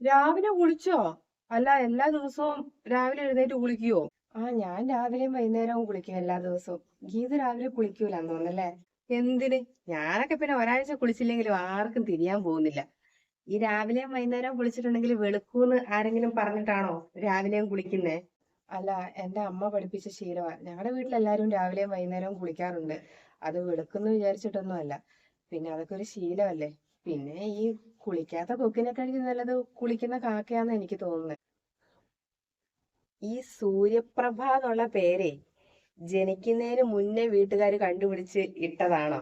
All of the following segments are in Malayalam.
രാവിലെ കുളിച്ചോ? അല്ല എല്ലാ ദിവസവും രാവിലെ എഴുന്നേറ്റ് കുളിക്കുവോ? ആ ഞാൻ രാവിലെയും വൈകുന്നേരവും കുളിക്കും എല്ലാ ദിവസവും. ഗീത രാവിലെ കുളിക്കൂലെന്ന് തോന്നല്ലേ എന്തിന്? ഞാനൊക്കെ പിന്നെ ഒരാഴ്ച കുളിച്ചില്ലെങ്കിലും ആർക്കും തിരിയാൻ പോകുന്നില്ല. ഈ രാവിലെയും വൈകുന്നേരവും കുളിച്ചിട്ടുണ്ടെങ്കിൽ വെളുക്കൂന്ന് ആരെങ്കിലും പറഞ്ഞിട്ടാണോ രാവിലെയും കുളിക്കുന്നേ? അല്ല എന്റെ അമ്മ പഠിപ്പിച്ച ശീലമാ ഞങ്ങളുടെ വീട്ടിൽ എല്ലാവരും രാവിലെയും വൈകുന്നേരവും കുളിക്കാറുണ്ട്. അത് വെളുക്കുന്നു വിചാരിച്ചിട്ടൊന്നും അല്ല പിന്നെ അതൊക്കെ ഒരു ശീലമല്ലേ? പിന്നെ ഈ കുളിക്കാത്ത കൊക്കിനെക്കാളും നല്ലത് കുളിക്കുന്ന കാക്കയാന്ന് എനിക്ക് തോന്നുന്നത് ഈ സൂര്യപ്രഭ എന്നുള്ള പേരേ ജനിക്കുന്നതിന് മുന്നേ വീട്ടുകാർ കണ്ടുപിടിച്ച് ഇട്ടതാണോ?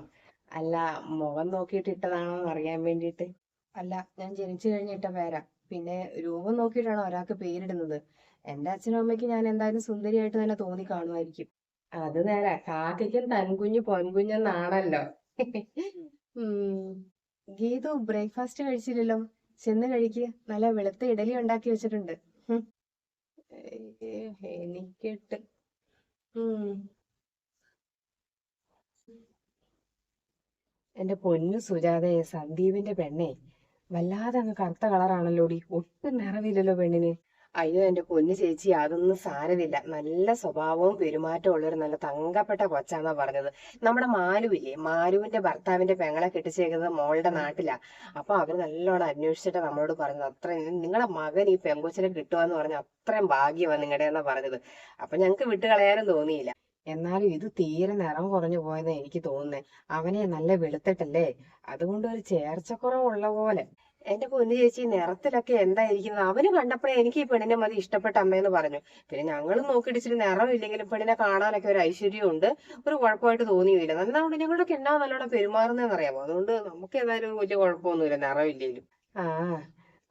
അല്ല മുഖം നോക്കിയിട്ട് ഇട്ടതാണോ എന്ന് അറിയാൻ വേണ്ടിയിട്ട്. അല്ല ഞാൻ ജനിച്ചു കഴിഞ്ഞ് ഇട്ട പേരാ. പിന്നെ രൂപം നോക്കിയിട്ടാണ് ഒരാൾക്ക് പേരിടുന്നത്. എന്റെ അച്ഛനും അമ്മയ്ക്ക് ഞാൻ എന്തായാലും സുന്ദരിയായിട്ട് തന്നെ തോന്നി കാണുമായിരിക്കും. അത് നേരാ. കാക്കയ്ക്കും തൻകുഞ്ഞ് പൊൻകുഞ്ഞെന്നാണല്ലോ. ഉം. ഗീതു ബ്രേക്ക്ഫാസ്റ്റ് കഴിച്ചില്ലല്ലോ. ചെന്ന് കഴിക്ക്. നല്ല വെളുത്ത ഇഡലി ഉണ്ടാക്കി വെച്ചിട്ടുണ്ട്. എനിക്കിട്ട്. എന്റെ പൊന്നു സുജാതയെ സന്ദീപിന്റെ പെണ്ണേ. വല്ലാതെ അങ്ങ് കറുത്ത കളറാണല്ലോടി. ഒട്ടും നിറവില്ലല്ലോ പെണ്ണിന്. അയ്യോ എന്റെ പൊന്നു ചേച്ചി അതൊന്നും സാരമില്ല. നല്ല സ്വഭാവവും പെരുമാറ്റവും ഉള്ളൊരു നല്ല തങ്കപ്പെട്ട കൊച്ചാന്നാ പറഞ്ഞത്. നമ്മുടെ മാലുവില്ലേ? മാലുവിന്റെ ഭർത്താവിന്റെ പെങ്ങളെ കെട്ടിച്ചേക്കുന്നത് മോളുടെ നാട്ടിലാ. അപ്പൊ അവർ നല്ലോണം അന്വേഷിച്ചിട്ട് നമ്മളോട് പറഞ്ഞത് അത്രയും നിങ്ങളുടെ മകൻ ഈ പെങ്കൊച്ചിനെ കിട്ടുവാന്ന് പറഞ്ഞ അത്രയും ഭാഗ്യമാണ് നിങ്ങളുടെ എന്നാ പറഞ്ഞത്. അപ്പൊ ഞങ്ങക്ക് വിട്ടുകളയാനും തോന്നിയില്ല. എന്നാലും ഇത് തീരെ നിറം കുറഞ്ഞു പോയെന്ന് എനിക്ക് തോന്നുന്നേ. അവനെ നല്ല വെളുത്തിട്ടല്ലേ? അതുകൊണ്ട് ഒരു ചേർച്ചക്കുറവുള്ള പോലെ. എന്റെ പൊന്നു ചേച്ചി നിറത്തിലൊക്കെ എന്തായിരിക്കുന്നത് അവന് കണ്ടപ്പോഴേ എനിക്ക് ഈ പെണ്ണിനെ മതി ഇഷ്ടപ്പെട്ട അമ്മയെന്ന് പറഞ്ഞു. പിന്നെ ഞങ്ങളും നോക്കിയിട്ട് ഇച്ചിരി നിറമില്ലെങ്കിലും പെണ്ണിനെ കാണാനൊക്കെ ഒരു ഐശ്വര്യം ഉണ്ട് ഒരു കുഴപ്പമായിട്ട് തോന്നിയില്ല നല്ലതുകൊണ്ട് ഞങ്ങളൊക്കെ എന്നാ നല്ലോണം പെരുമാറുന്നതെന്ന് അറിയാമോ അതുകൊണ്ട് നമുക്ക് ഏതായാലും വലിയ കുഴപ്പമൊന്നുമില്ല നിറമില്ലെങ്കിലും ആ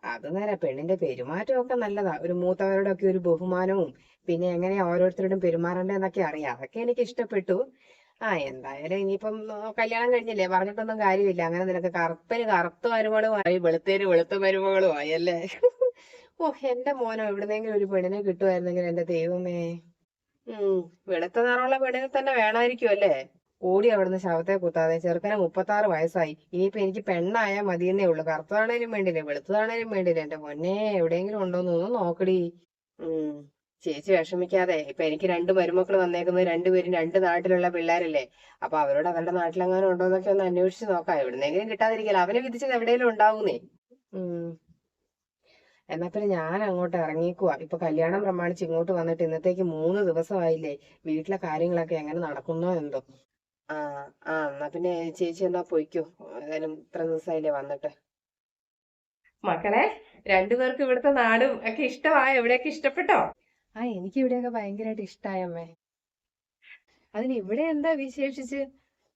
അത് നേരെ പെണ്ണിന്റെ പെരുമാറ്റമൊക്കെ നല്ലതാ. ഒരു മൂത്തവരോടൊക്കെ ഒരു ബഹുമാനവും പിന്നെ എങ്ങനെയാ ഓരോരുത്തരോടും പെരുമാറേണ്ടതെന്നൊക്കെ അറിയാം. അതൊക്കെ എനിക്ക് ഇഷ്ടപ്പെട്ടു. ആ എന്തായാലും ഇനിയിപ്പം കല്യാണം കഴിഞ്ഞില്ലേ? പറഞ്ഞിട്ടൊന്നും കാര്യമില്ല. അങ്ങനെ നിനക്ക് കറുപ്പിന് കറുത്ത മരുമകളുമായി വെളുത്തേന് വെളുത്ത മരുമകളുമായി അല്ലേ? ഓ എന്റെ മോനോ എവിടുന്നെങ്കിലും ഒരു പെണ്ണിനെ കിട്ടുമായിരുന്നെങ്കിൽ എന്റെ ദൈവമേ. ഉം വെളുത്ത നിറമുള്ള പെണ്ണിനെ തന്നെ വേണമായിരിക്കും അല്ലേ? ഓടി അവിടുന്ന് ശവത്തെ കുത്താതെ ചെറുക്കന് മുപ്പത്താറ് വയസ്സായി. ഇനിയിപ്പോ എനിക്ക് പെണ്ണായാൽ മതിയെന്നേ ഉള്ളൂ. കറുത്തതാണേലും വേണ്ടില്ല വെളുത്തതാണേലും വേണ്ടില്ല എന്റെ പൊന്നെ എവിടെയെങ്കിലും ഉണ്ടോന്നൊന്നും നോക്കടി. ഉം. ചേച്ചി വിഷമിക്കാതെ ഇപ്പൊ എനിക്ക് രണ്ട് മരുമക്കൾ വന്നേക്കുന്നത് രണ്ടുപേരും രണ്ട് നാട്ടിലുള്ള പിള്ളേരല്ലേ അപ്പൊ അവരോട് അവരുടെ നാട്ടിലെങ്ങാനും ഉണ്ടോ എന്നൊക്കെ ഒന്ന് അന്വേഷിച്ച് നോക്കാം. എവിടുന്നെങ്കിലും കിട്ടാതിരിക്കില്ല അവനെ വിധിച്ചത് എവിടെയെങ്കിലും ഉണ്ടാവുന്നേ. ഉം. എന്നാ പിന്നെ ഞാൻ അങ്ങോട്ട് ഇറങ്ങിക്കുവാ ഇപ്പൊ കല്യാണം പ്രമാണിച്ച് ഇങ്ങോട്ട് വന്നിട്ട് ഇന്നത്തേക്ക് മൂന്ന് ദിവസമായില്ലേ വീട്ടിലെ കാര്യങ്ങളൊക്കെ എങ്ങനെ നടക്കുന്നോ എന്തോ. ആ ആ എന്നാ പിന്നെ ചേച്ചി എന്നാ പോയിക്കോ. ഏതായാലും ഇത്ര ദിവസമായില്ലേ വന്നിട്ട്. മക്കളെ രണ്ടുപേർക്കും ഇവിടുത്തെ നാടും ഒക്കെ ഇഷ്ടമായോ? എവിടെയൊക്കെ ഇഷ്ടപ്പെട്ടോ? ആ എനിക്ക് ഇവിടെയൊക്കെ ഭയങ്കരമായിട്ട് ഇഷ്ടമായമ്മേ അതിന് ഇവിടെ എന്താ വിശേഷിച്ച്?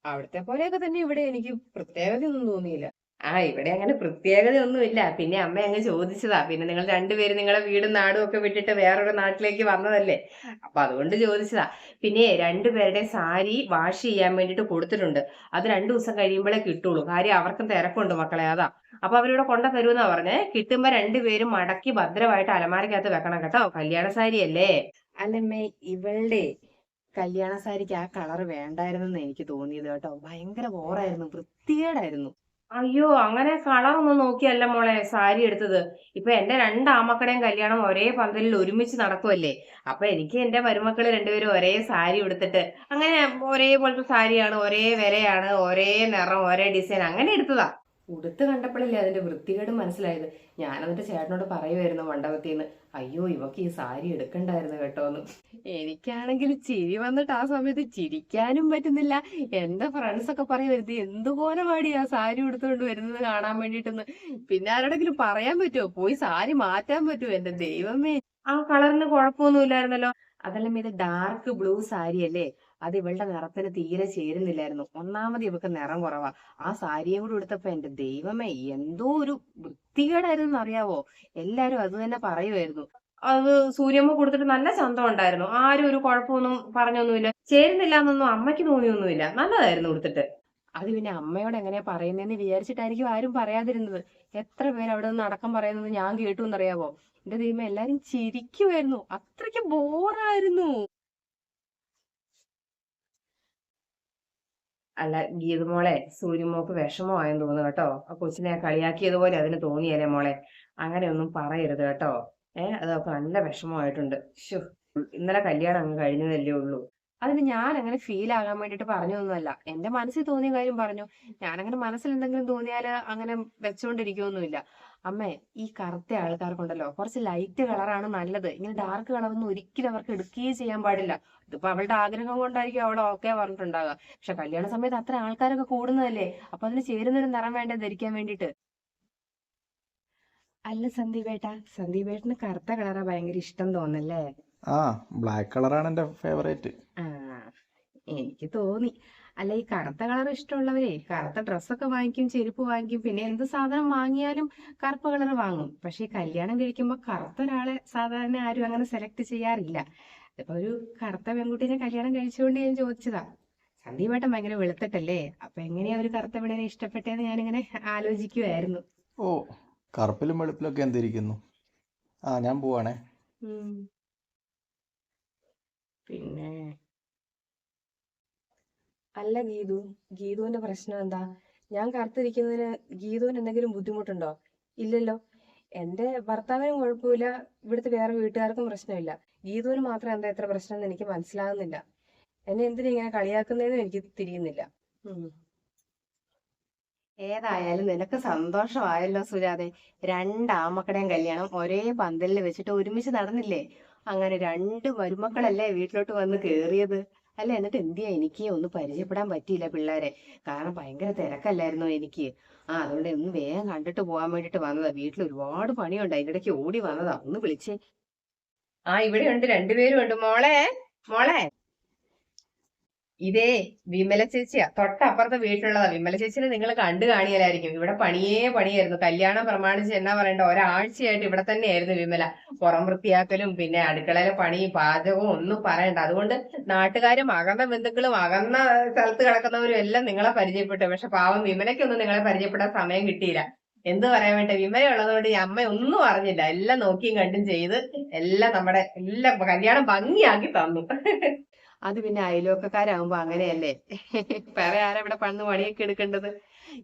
അവിടത്തെ പോലെയൊക്കെ തന്നെ ഇവിടെ എനിക്ക് പ്രത്യേകതയൊന്നും തോന്നിയില്ല. ആ ഇവിടെ അങ്ങനെ പ്രത്യേകതയൊന്നുമില്ല. പിന്നെ അമ്മ അങ്ങ് ചോദിച്ചതാ പിന്നെ നിങ്ങൾ രണ്ടുപേരും നിങ്ങളെ വീടും നാടും ഒക്കെ വിട്ടിട്ട് വേറൊരു നാട്ടിലേക്ക് വന്നതല്ലേ? അപ്പൊ അതുകൊണ്ട് ചോദിച്ചതാ. പിന്നെ രണ്ടുപേരുടെ സാരി വാഷ് ചെയ്യാൻ വേണ്ടിട്ട് കൊടുത്തിട്ടുണ്ട്. അത് രണ്ടു ദിവസം കഴിയുമ്പോഴേ കിട്ടുള്ളൂ. കാര്യം അവർക്കും തിരക്കുണ്ട് മക്കളെ അതാ. അപ്പൊ അവരിവിടെ കൊണ്ട തരുമെന്നാ പറഞ്ഞേ. കിട്ടുമ്പോ രണ്ടുപേരും മടക്കി ഭദ്രമായിട്ട് അലമാരക്കകത്ത് വെക്കണം കേട്ടോ. കല്യാണ സാരി അല്ലേ അല്ലമ്മേ ഇവളുടെ കല്യാണ സാരിക്ക് ആ കളർ വേണ്ടായിരുന്നെന്ന് എനിക്ക് തോന്നിയത് കേട്ടോ. ഭയങ്കര ബോറായിരുന്നു വൃത്തികേടായിരുന്നു. അയ്യോ അങ്ങനെ കളർ ഒന്നും നോക്കിയല്ല മോളെ സാരി എടുത്തത്. ഇപ്പൊ എന്റെ രണ്ട് ആമക്കടയും കല്യാണം ഒരേ പന്തലിൽ ഒരുമിച്ച് നടക്കുമല്ലേ അപ്പൊ എനിക്ക് എന്റെ മരുമക്കൾ രണ്ടുപേരും ഒരേ സാരി എടുത്തിട്ട് അങ്ങനെ ഒരേപോലത്തെ സാരിയാണ് ഒരേ വിലയാണ് ഒരേ നിറം ഒരേ ഡിസൈൻ അങ്ങനെ എടുത്തതാ. ഉടുത്ത് കണ്ടപ്പോഴല്ലേ അതിന്റെ വൃത്തികേട് മനസ്സിലായത്? ഞാൻ എന്നിട്ട് ചേട്ടനോട് പറയുമായിരുന്നു മണ്ഡപത്തിൽ നിന്ന് അയ്യോ ഇവക്ക് ഈ സാരി എടുക്കണ്ടായിരുന്നു കേട്ടോന്ന്. എനിക്കാണെങ്കിൽ ചിരി വന്നിട്ട് ആ സമയത്ത് ചിരിക്കാനും പറ്റുന്നില്ല. എന്റെ ഫ്രണ്ട്സ് ഒക്കെ പറയുമായിരുന്നു എന്തുപോലെ പാടി ആ സാരി എടുത്തുകൊണ്ട് വരുന്നത് കാണാൻ വേണ്ടിട്ടെന്ന് പിന്നെ ആരോടെങ്കിലും പറയാൻ പറ്റുമോ പോയി സാരി മാറ്റാൻ പറ്റുമോ എന്റെ ദൈവമേ. ആ കളറിന് കുഴപ്പമൊന്നുമില്ലായിരുന്നല്ലോ. അതെല്ലാം ഇത് ഡാർക്ക് ബ്ലൂ സാരി അല്ലേ അത് ഇവളുടെ നിറത്തിന് തീരെ ചേരുന്നില്ലായിരുന്നു. ഒന്നാമത് ഇവക്ക് നിറം കുറവാ. ആ സാരിയും കൂടി എടുത്തപ്പോ എന്റെ ദൈവമേ എന്തോ ഒരു വൃത്തികേടായിരുന്നു അറിയാവോ? എല്ലാരും അത് തന്നെ പറയുമായിരുന്നു അത് സൂര്യമ്മ കൊടുത്തിട്ട് നല്ല ചന്തം ഉണ്ടായിരുന്നു. ആരും ഒരു കുഴപ്പമൊന്നും പറഞ്ഞൊന്നുമില്ല. ചേരുന്നില്ല എന്നൊന്നും അമ്മയ്ക്ക് തോന്നിയൊന്നുമില്ല. നല്ലതായിരുന്നു കൊടുത്തിട്ട് അത് പിന്നെ അമ്മയോട് എങ്ങനെയാ പറയുന്നതെന്ന് വിചാരിച്ചിട്ടായിരിക്കും ആരും പറയാതിരുന്നത്. എത്ര പേര് അവിടെ നിന്ന് അടക്കം പറയുന്നത് ഞാൻ കേട്ടു എന്നറിയാവോ? എന്റെ ദൈവം എല്ലാരും ചിരിക്കുമായിരുന്നു അത്രയ്ക്ക് ബോറായിരുന്നു അല്ല ഗീതുമോളെ സൂര്യമോക്ക് വിഷമമായെന്ന് തോന്നുന്നു കേട്ടോ. ആ കൊച്ചിനെ കളിയാക്കിയതുപോലെ അതിന് തോന്നിയല്ലേ മോളെ? അങ്ങനെയൊന്നും പറയരുത് കേട്ടോ. ഏഹ് അതൊക്കെ നല്ല വിഷമമായിട്ടുണ്ട്. ശോ ഇന്നലെ കല്യാണം അങ്ങ് കഴിഞ്ഞതല്ലേ ഉള്ളൂ. അതിന് ഞാൻ അങ്ങനെ ഫീൽ ആകാൻ വേണ്ടിട്ട് പറഞ്ഞൊന്നുമല്ല. എന്റെ മനസ്സിൽ തോന്നിയ കാര്യം പറഞ്ഞു. ഞാൻ അങ്ങനെ മനസ്സിൽ എന്തെങ്കിലും തോന്നിയാൽ അങ്ങനെ വെച്ചോണ്ടിരിക്കുമൊന്നുമില്ല അമ്മേ ഈ കറുത്ത ആൾക്കാർക്കുണ്ടല്ലോ കുറച്ച് ലൈറ്റ് കളറാണ് നല്ലത്. ഇങ്ങനെ ഡാർക്ക് കളറൊന്നും ഒരിക്കലും അവർക്ക് എടുക്കുകയും ചെയ്യാൻ പാടില്ല. ഇതിപ്പോ അവളുടെ ആഗ്രഹം കൊണ്ടായിരിക്കും അവളെ ഓക്കെ പറഞ്ഞിട്ടുണ്ടാകുക പക്ഷെ കല്യാണ സമയത്ത് അത്ര ആൾക്കാരൊക്കെ കൂടുന്നതല്ലേ? അപ്പൊ അതിന് ചേരുന്നൊരു നിറം വേണ്ടേ ധരിക്കാൻ വേണ്ടിട്ട് അല്ല സന്ദീപേട്ടാ. സന്ദീപേട്ടന് കറുത്ത കളറാ ഭയങ്കര ഇഷ്ടം തോന്നല്ലേ? ആ ബ്ലാക്ക് കളറാണ് എന്റെ ഫേവറേറ്റ് ആ എനിക്ക് തോന്നി. അല്ല ഈ കറുത്ത കളർ ഇഷ്ടമുള്ളവരെ കറുത്ത ഡ്രസ്സൊക്കെ വാങ്ങിക്കും ചെരുപ്പ് വാങ്ങിക്കും പിന്നെ എന്ത് സാധനം വാങ്ങിയാലും കറുപ്പ് കളർ വാങ്ങും. പക്ഷെ കല്യാണം കഴിക്കുമ്പോൾ കറുത്ത ഒരാളെ സാധാരണ ആരും അങ്ങനെ സെലക്ട് ചെയ്യാറില്ല. ഇപ്പൊ ഒരു കറുത്ത പെൺകുട്ടീനെ കല്യാണം കഴിച്ചുകൊണ്ട് ഞാൻ ചോദിച്ചതാ സന്ദീപേട്ടൻ ഭയങ്കര വെളുത്തിട്ടല്ലേ? അപ്പൊ എങ്ങനെയാ ഒരു കറുത്ത പെണ്ണിനെ ഇഷ്ടപ്പെട്ടേന്ന് ഞാനിങ്ങനെ ആലോചിക്കുമായിരുന്നു ഓ കറുപ്പിലും വെളുപ്പിലൊക്കെ എന്തിരിക്കുന്നു? ആ ഞാൻ പോവാണേ. പിന്നെ അല്ല ഗീതു. ഗീതുവിന്റെ പ്രശ്നം എന്താ? ഞാൻ കറുത്തിരിക്കുന്നതിന് ഗീതുവിന് എന്തെങ്കിലും ബുദ്ധിമുട്ടുണ്ടോ? ഇല്ലല്ലോ. എന്റെ ഭർത്താവിനും കുഴപ്പമില്ല. ഇവിടുത്തെ വേറെ വീട്ടുകാർക്കും പ്രശ്നമില്ല. ഗീതുവിന് മാത്രം എന്താ എത്ര പ്രശ്നം എന്ന് എനിക്ക് മനസ്സിലാകുന്നില്ല എന്നെ എന്തിനാ ഇങ്ങനെ കളിയാക്കുന്നതെന്ന് എനിക്ക് തിരിയുന്നില്ല. ഏതായാലും നിനക്ക് സന്തോഷമായല്ലോ സുജാതെ. രണ്ടാമക്കടെയും കല്യാണം ഒരേ പന്തലിൽ വെച്ചിട്ട് ഒരുമിച്ച് നടന്നില്ലേ? അങ്ങനെ രണ്ട് മരുമക്കളല്ലേ വീട്ടിലോട്ട് വന്ന് കേറിയത്? അല്ല എന്നിട്ട് എന്തിയാ എനിക്ക് ഒന്ന് പരിചയപ്പെടാൻ പറ്റിയില്ല പിള്ളേരെ? കാരണം ഭയങ്കര തിരക്കല്ലായിരുന്നു എനിക്ക്? ആ അതുകൊണ്ട് ഒന്ന് വേഗം കണ്ടിട്ട് പോകാൻ വേണ്ടിട്ട് വന്നതാ. വീട്ടിൽ ഒരുപാട് പണിയുണ്ട്. അതിന്റെ ഇടയ്ക്ക് ഓടി വന്നതാ. ഒന്ന് വിളിച്ചേ. ആ ഇവിടെ ഉണ്ട്. രണ്ടുപേരും ഉണ്ട് മോളെ മോളെ. ഇതേ വിമല ചേച്ചിയാ. തൊട്ടപ്പുറത്തെ വീട്ടിലുള്ളതാ. വിമല ചേച്ചിനെ നിങ്ങൾ കണ്ടു കാണിയലായിരിക്കും. ഇവിടെ പണിയേ പണിയായിരുന്നു. കല്യാണം പ്രമാണിച്ച് എന്നാ പറയണ്ട? ഒരാഴ്ചയായിട്ട് ഇവിടെ തന്നെയായിരുന്നു വിമല. പുറം വൃത്തിയാക്കലും പിന്നെ അടുക്കളയിലെ പണിയും പാചകവും ഒന്നും പറയണ്ട. അതുകൊണ്ട് നാട്ടുകാരും അകന്ന ബന്ധുക്കളും അകന്ന സ്ഥലത്ത് കിടക്കുന്നവരും എല്ലാം നിങ്ങളെ പരിചയപ്പെട്ടു. പക്ഷെ പാവം വിമലയ്ക്കൊന്നും നിങ്ങളെ പരിചയപ്പെടാൻ സമയം കിട്ടിയില്ല. എന്ത് പറയാൻ വേണ്ടി? വിമല ഉള്ളതുകൊണ്ട് ഈ അമ്മ ഒന്നും അറിഞ്ഞില്ല. എല്ലാം നോക്കിയും കണ്ടും ചെയ്ത് എല്ലാം നമ്മുടെ എല്ലാം കല്യാണം ഭംഗിയാക്കി തന്നു. അത് പിന്നെ അയൽവക്കക്കാരാകുമ്പോ അങ്ങനെയല്ലേ? വേറെ ആരാ ഇവിടെ പണ്ട് പണിയൊക്കെ എടുക്കേണ്ടത്?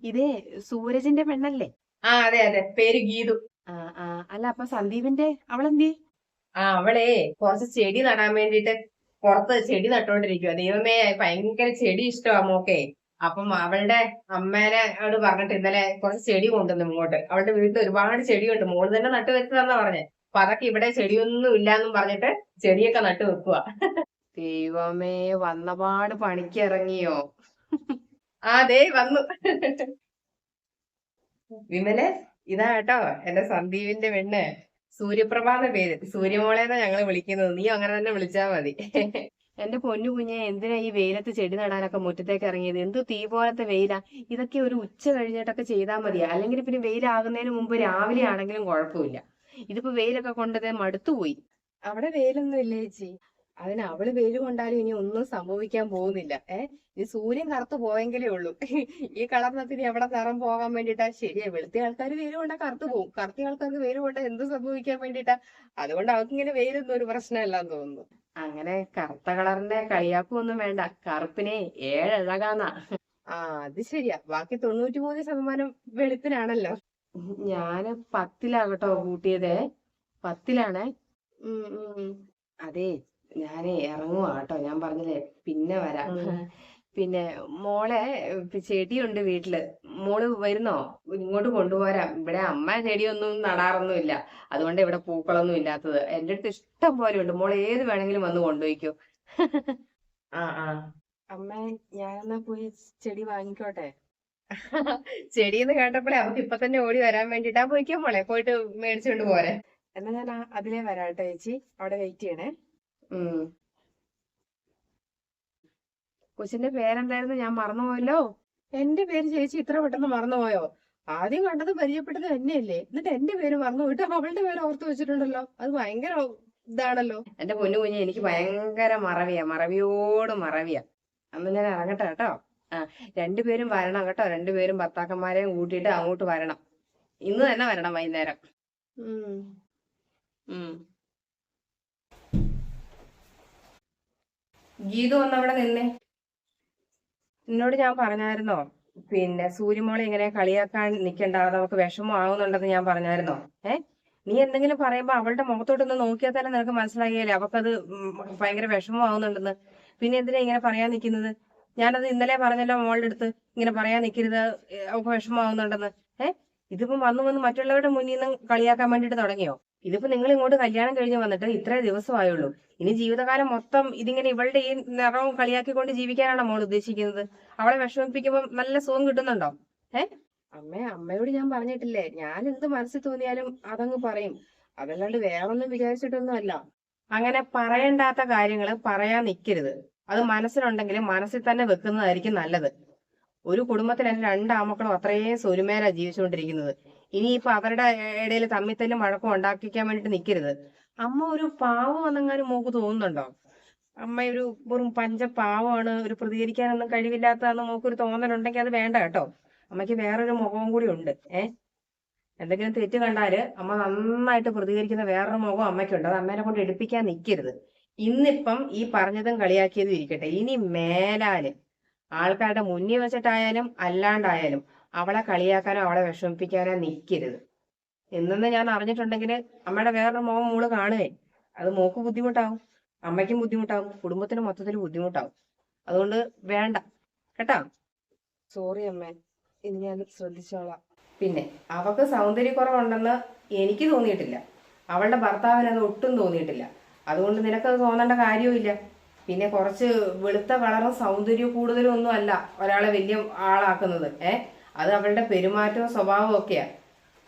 ഇതേ സൂരജിന്റെ പെണ്ണല്ലേ? ആ അതെ അതെ. പേര് ഗീതു. ആ ആ. അല്ല അപ്പൊ സന്ദീപിന്റെ അവളെന്തേ ആ അവളെ കുറച്ച് ചെടി നടാൻ വേണ്ടിട്ട് പുറത്ത് ചെടി നട്ടോണ്ടിരിക്കുക ദൈവമേ ഭയങ്കര ചെടി ഇഷ്ടമാ മോക്കെ. അപ്പം അവളുടെ അമ്മേനെ അവൾ പറഞ്ഞിട്ട് ഇന്നലെ കുറച്ച് ചെടി കൊണ്ടുവന്നു ഇങ്ങോട്ട്. അവളുടെ വീട്ടിൽ ഒരുപാട് ചെടിയുണ്ട്. മോൾ തന്നെ നട്ടു വെച്ചതാന്നാ പറഞ്ഞേ. അപ്പൊ അതൊക്കെ ഇവിടെ ചെടിയൊന്നും ഇല്ലാന്നും പറഞ്ഞിട്ട് ചെടിയൊക്കെ നട്ടു വെക്കുക ദൈവമേ വന്നപാട് പണിക്ക് ഇറങ്ങിയോ ദേ വന്നു. വിമലെ ഇതാ കേട്ടോ എന്റെ സന്ദീപിന്റെ പെണ്ണ്. സൂര്യപ്രഭാന്ന് പേര്. സൂര്യമോളേന്നാ ഞങ്ങൾ വിളിക്കുന്നത്. നീ അങ്ങനെ തന്നെ വിളിച്ചാ മതി. എന്റെ പൊന്നു കുഞ്ഞെ എന്തിനാ ഈ വെയിലത്ത് ചെടി നടാനൊക്കെ മുറ്റത്തേക്ക് ഇറങ്ങിയത്? എന്ത് തീ പോലത്തെ വെയിലാ? ഇതൊക്കെ ഒരു ഉച്ച കഴിഞ്ഞിട്ടൊക്കെ ചെയ്താൽ മതി അല്ലെങ്കിൽ പിന്നെ വെയിലാകുന്നതിന് മുമ്പ് രാവിലെ ആണെങ്കിലും കുഴപ്പമില്ല. ഇതിപ്പോ വെയിലൊക്കെ കൊണ്ടത് മടുത്തുപോയി അവിടെ വെയിലൊന്നും ഇല്ലേ ചേച്ചി? അതിന് അവൾ വെയിൽ കൊണ്ടാലും ഇനി ഒന്നും സംഭവിക്കാൻ പോകുന്നില്ല. ഏഹ് ഈ സൂര്യൻ കറുത്ത് പോയെങ്കിലേ ഉള്ളൂ. ഈ കളർന്നത്തിന് എവിടെ നിറം പോകാൻ വേണ്ടിട്ടാ ശരിയാ വെളുത്ത ആൾക്കാർ വെയിൽ കൊണ്ടാ കറുത്ത് പോകും കറുത്ത ആൾക്കാർക്ക് വെയിൽ കൊണ്ടാ എന്ത് സംഭവിക്കാൻ വേണ്ടിട്ടാ അതുകൊണ്ട് അവർക്ക് ഇങ്ങനെ വെയിലൊന്നും ഒരു പ്രശ്നമല്ലാന്ന് തോന്നുന്നു. അങ്ങനെ കറുത്ത കളറിന്റെ കളിയാക്കൊന്നും വേണ്ട. കറുപ്പിനെ ഏഴഴകാന്നാ ആ അത് ശരിയാ. ബാക്കി തൊണ്ണൂറ്റി മൂന്ന് ശതമാനം വെളുപ്പിനാണല്ലോ. ഞാൻ പത്തിലാകട്ടോ കൂട്ടിയതേ. പത്തിലാണേ? ഉം ഉം. അതെ. ഞാനേ ഇറങ്ങുവാ കേട്ടോ ഞാൻ പറഞ്ഞില്ലേ പിന്നെ വരാം. പിന്നെ മോളെ ചെടിയുണ്ട് വീട്ടിൽ. മോൾ വരുന്നോ? ഇങ്ങോട്ട് കൊണ്ടുപോരാം. ഇവിടെ അമ്മ ചെടിയൊന്നും നടാറൊന്നുമില്ല. അതുകൊണ്ട് ഇവിടെ പൂക്കളൊന്നും ഇല്ലാത്തത്. എന്റെ അടുത്ത് ഇഷ്ടം പോലെ ഉണ്ട്. മോൾ ഏത് വേണമെങ്കിലും വന്ന് കൊണ്ടുപോയിക്കോ. ആ ആ. അമ്മ ഞാനെന്നാ പോയി ചെടി വാങ്ങിക്കോട്ടെ? ചെടിയെന്ന് കേട്ടപ്പോഴേ അവർക്ക് ഇപ്പൊ തന്നെ ഓടി വരാൻ വേണ്ടിട്ടാ പോയിക്കോ മോളെ. പോയിട്ട് മേടിച്ചുകൊണ്ട് പോരെ. എന്നാ ഞാൻ അതിലേ വരാട്ടോ ചേച്ചി. അവിടെ വെയിറ്റ് ചെയ്യണേ. കൊച്ചിന്റെ പേരെന്തായിരുന്നു? ഞാൻ മറന്നുപോയല്ലോ? എന്റെ പേര് ചേച്ചി ഇത്ര പെട്ടെന്ന് മറന്നുപോയോ? ആദ്യം കണ്ടത് പരിചയപ്പെട്ടത് എന്നെയല്ലേ. എന്നിട്ട് എന്റെ പേര് മറന്നു പോയിട്ട് അവളുടെ പേര് ഓർത്ത് വെച്ചിട്ടുണ്ടല്ലോ. അത് ഭയങ്കര ഇതാണല്ലോ. എന്റെ പൊന്നു കുഞ്ഞു എനിക്ക് ഭയങ്കര മറവിയാ. മറവിയോട് മറവിയാ. അന്ന് ഞാൻ ഇറങ്ങട്ടെ കേട്ടോ. ആ രണ്ടുപേരും വരണം കേട്ടോ. രണ്ടുപേരും ഭർത്താക്കന്മാരെയും കൂട്ടിയിട്ട് അങ്ങോട്ട് വരണം. ഇന്ന് തന്നെ വരണം വൈകുന്നേരം. ഉം. ഉം. ഗീതു വന്നവിടെ നിന്നേ. എന്നോട് ഞാൻ പറഞ്ഞായിരുന്നോ? പിന്നെ സൂര്യമോളെ ഇങ്ങനെ കളിയാക്കാൻ നിക്കണ്ട അത് വിഷമം ആവുന്നുണ്ടെന്ന് ഞാൻ പറഞ്ഞായിരുന്നോ? ഏ? നീ എന്തെങ്കിലും പറയുമ്പോ അവളുടെ മുഖത്തോട്ടൊന്ന് നോക്കിയാൽ തന്നെ നിനക്ക് മനസ്സിലാകിയല്ലേ അവക്കത് ഭയങ്കര വിഷമം ആവുന്നുണ്ടെന്ന്. പിന്നെ എന്തിനാ ഇങ്ങനെ പറയാൻ നിൽക്കുന്നത് ഞാനത് ഇന്നലെ പറഞ്ഞല്ലോ മോളുടെ അടുത്ത്. ഇങ്ങനെ പറയാൻ നിൽക്കരുത് വിഷമം ആവുന്നുണ്ടെന്ന്. ഏ? ഇതിപ്പം വന്നു വന്ന് മറ്റുള്ളവരുടെ മുന്നിൽ നിന്ന് കളിയാക്കാൻ വേണ്ടിട്ട് തുടങ്ങിയോ? ഇതിപ്പോ നിങ്ങൾ ഇങ്ങോട്ട് കല്യാണം കഴിഞ്ഞ് വന്നിട്ട് ഇത്രേ ദിവസമായുള്ളൂ. ഇനി ജീവിതകാലം മൊത്തം ഇതിങ്ങനെ ഇവളുടെ ഈ നിറവും കളിയാക്കിക്കൊണ്ട് ജീവിക്കാനാണോ മോൾ ഉദ്ദേശിക്കുന്നത്? അവളെ വിഷമിപ്പിക്കുമ്പോൾ നല്ല സുഖം കിട്ടുന്നുണ്ടോ? ഏ? അമ്മേ അമ്മയോട് ഞാൻ പറഞ്ഞിട്ടില്ലേ ഞാൻ എന്ത് മനസ്സിൽ തോന്നിയാലും അതങ്ങ് പറയും. അതല്ലാണ്ട് വേറൊന്നും വിചാരിച്ചിട്ടൊന്നും അല്ല അങ്ങനെ പറയണ്ടാത്ത കാര്യങ്ങൾ പറയാൻ നിൽക്കരുത് അത് മനസ്സിലുണ്ടെങ്കിൽ മനസ്സിൽ തന്നെ വെക്കുന്നതായിരിക്കും നല്ലത്. ഒരു കുടുംബത്തിൽ എന്റെ രണ്ടാമക്കളും അത്രയും സ്വരുമേല ജീവിച്ചുകൊണ്ടിരിക്കുന്നത്. ഇനിയിപ്പോ അവരുടെ ഇടയിൽ തമ്മിത്തല്ലും വഴക്കും ഉണ്ടാക്കിക്കാൻ വേണ്ടിട്ട് നിൽക്കരുത് അമ്മ ഒരു പാവം എന്നെങ്ങാനും മോക്ക് തോന്നുന്നുണ്ടോ? അമ്മ ഒരു വെറും പഞ്ച പാവമാണ് ഒരു പ്രതികരിക്കാനൊന്നും കഴിവില്ലാത്തതെന്ന് മോക്കൊരു തോന്നലുണ്ടെങ്കിൽ അത് വേണ്ട കേട്ടോ. അമ്മയ്ക്ക് വേറൊരു മുഖവും കൂടി ഉണ്ട് ഏ? എന്തെങ്കിലും തെറ്റ് കണ്ടാൽ അമ്മ നന്നായിട്ട് പ്രതികരിക്കുന്ന വേറൊരു മുഖം അമ്മയ്ക്കുണ്ട്. അത് അമ്മേനെ കൊണ്ട് എടുപ്പിക്കാൻ നിൽക്കരുത് ഇന്നിപ്പം ഈ പറഞ്ഞതും കളിയാക്കിയതും ഇരിക്കട്ടെ. ഇനി മേലാൽ ആൾക്കാരുടെ മുന്നിൽ വെച്ചിട്ടായാലും അല്ലാണ്ടായാലും അവളെ കളിയാക്കാനോ അവളെ വിഷമിപ്പിക്കാനോ നിൽക്കരുത് എന്നെന്ന് ഞാൻ അറിഞ്ഞിട്ടുണ്ടെങ്കിൽ അമ്മയുടെ വേറൊരു മോൻ മോൾ കാണുകയെ അത് മോക്ക് ബുദ്ധിമുട്ടാവും. അമ്മയ്ക്കും ബുദ്ധിമുട്ടാവും. കുടുംബത്തിന് മൊത്തത്തിൽ ബുദ്ധിമുട്ടാവും. അതുകൊണ്ട് വേണ്ട. കേട്ടാ? സോറി അമ്മേ. ഇനി ഞാൻ ശ്രദ്ധിച്ചോളാം. പിന്നെ അവക്ക് സൗന്ദര്യക്കുറവുണ്ടെന്ന് എനിക്ക് തോന്നിയിട്ടില്ല. അവളുടെ ഭർത്താവിന് അത് ഒട്ടും തോന്നിയിട്ടില്ല. അതുകൊണ്ട് നിനക്കത് തോന്നേണ്ട കാര്യവുമില്ല. പിന്നെ കുറച്ച് വെളുത്ത കളറും സൗന്ദര്യവും കൂടുതലും ഒന്നും അല്ല ഒരാളെ വലിയ ആളാക്കുന്നത്. ഏ? അത് അവളുടെ പെരുമാറ്റവും സ്വഭാവവും ഒക്കെയാ.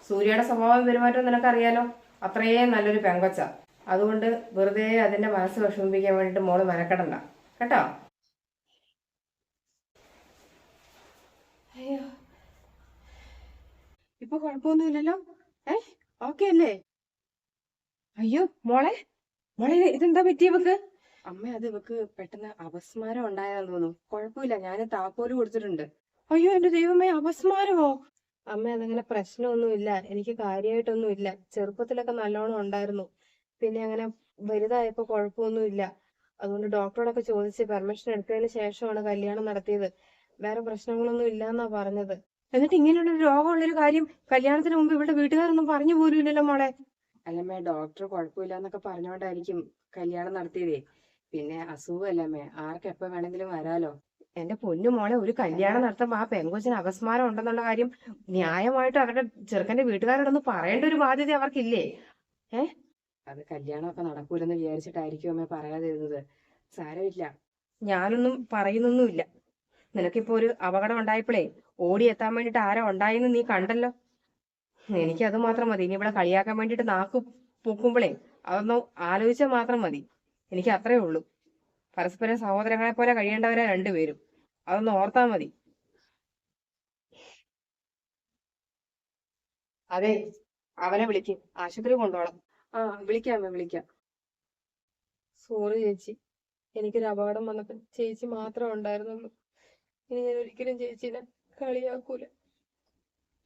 സൂര്യയുടെ സ്വഭാവം പെരുമാറ്റവും നിനക്കറിയാലോ? അത്രയും നല്ലൊരു പെങ്കൊച്ച. അതുകൊണ്ട് വെറുതെ അതിന്റെ മനസ്സ് വിഷമിപ്പിക്കാൻ വേണ്ടിട്ട് മോൾ മെനക്കെടണ്ട. കേട്ടോ? അയ്യോ. ഇപ്പൊ കുഴപ്പമൊന്നുമില്ലല്ലോ? ഏ? ഓക്കെ അല്ലേ? അയ്യോ മോളെ? മോളെ ഇതെന്താ പറ്റിയ ഇവക്ക്? അമ്മ അത് ഇവക്ക് പെട്ടെന്ന് അപസ്മാരം ഉണ്ടായതാന്ന് തോന്നുന്നു. കുഴപ്പമില്ല ഞാൻ താക്കോൽ കൊടുത്തിട്ടുണ്ട്. അയ്യോ എന്റെ ദൈവമേ അപസ്മാരമോ? അമ്മ അതങ്ങനെ പ്രശ്നമൊന്നുമില്ല. എനിക്ക് കാര്യമായിട്ടൊന്നുമില്ല ചെറുപ്പത്തിലൊക്കെ നല്ലോണം ഉണ്ടായിരുന്നു. പിന്നെ അങ്ങനെ വലുതായപ്പോ കുഴപ്പമൊന്നുമില്ല. അതുകൊണ്ട് ഡോക്ടറോടൊക്കെ ചോദിച്ച് പെർമിഷൻ എടുത്തതിന് ശേഷമാണ് കല്യാണം നടത്തിയത്. വേറെ പ്രശ്നങ്ങളൊന്നും ഇല്ലെന്നാ പറഞ്ഞത്. എന്നിട്ട് ഇങ്ങനെയുള്ള രോഗമുള്ളൊരു കാര്യം കല്യാണത്തിന് മുമ്പ് ഇവിടെ വീട്ടുകാരൊന്നും പറഞ്ഞു പോലും ഇല്ലല്ലോ മോളെ. അല്ലമ്മേ ഡോക്ടർ കുഴപ്പമില്ല എന്നൊക്കെ പറഞ്ഞോണ്ടായിരിക്കും കല്യാണം നടത്തിയതേ. പിന്നെ അസുഖമല്ലമ്മേ ആർക്ക് എപ്പോ വേണമെങ്കിലും വരാലോ? എന്റെ പൊന്നു മോളെ ഒരു കല്യാണം നടത്തുമ്പോ ആ പെങ്കൊച്ചിന് അപസ്മാരം ഉണ്ടെന്നുള്ള കാര്യം ന്യായമായിട്ട് അവരുടെ ചെറുക്കന്റെ വീട്ടുകാരോടൊന്ന് പറയേണ്ട ഒരു ബാധ്യത അവർക്കില്ലേ? ഏ? അത് കല്യാണമൊക്കെ നടക്കൂലെന്ന് വിചാരിച്ചിട്ടായിരിക്കും അമ്മ പറയാതിരുന്നത്. സാരമില്ല. ഞാനൊന്നും പറയുന്നൊന്നുമില്ല. നിനക്കിപ്പോ ഒരു അപകടം ഉണ്ടായപ്പോഴേ ഓടി എത്താൻ വേണ്ടിട്ട് ആരോ ഉണ്ടായെന്ന് നീ കണ്ടല്ലോ? എനിക്ക് അത് മാത്രം മതി. ഇനി ഇവിടെ കളിയാക്കാൻ വേണ്ടിട്ട് നാക്ക് പൊക്കുമ്പോഴേ അതൊന്നും ആലോചിച്ചാൽ മാത്രം മതി. എനിക്ക് അത്രേ ഉള്ളൂ. പരസ്പരം സഹോദരങ്ങളെ പോലെ കഴിയേണ്ടവരാ രണ്ടുപേരും. അതൊന്ന് ഓർത്താ മതി. അതെ അവനെ വിളിക്ക്. ആശുപത്രി കൊണ്ടോളാം. ആ വിളിക്കാം വിളിക്കാം. സോറി ചേച്ചി. എനിക്കൊരു അപകടം വന്നപ്പോൾ ചേച്ചി മാത്രമേ ഉണ്ടായിരുന്നുള്ളൂ. ഇനി ഞാൻ ഒരിക്കലും ചേച്ചീനെ കളിയാക്കൂല.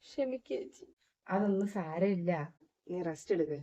ക്ഷമിക്കേച്ചി അതൊന്നും സാരമില്ല. നീ റെസ്റ്റ് എടുക്ക്.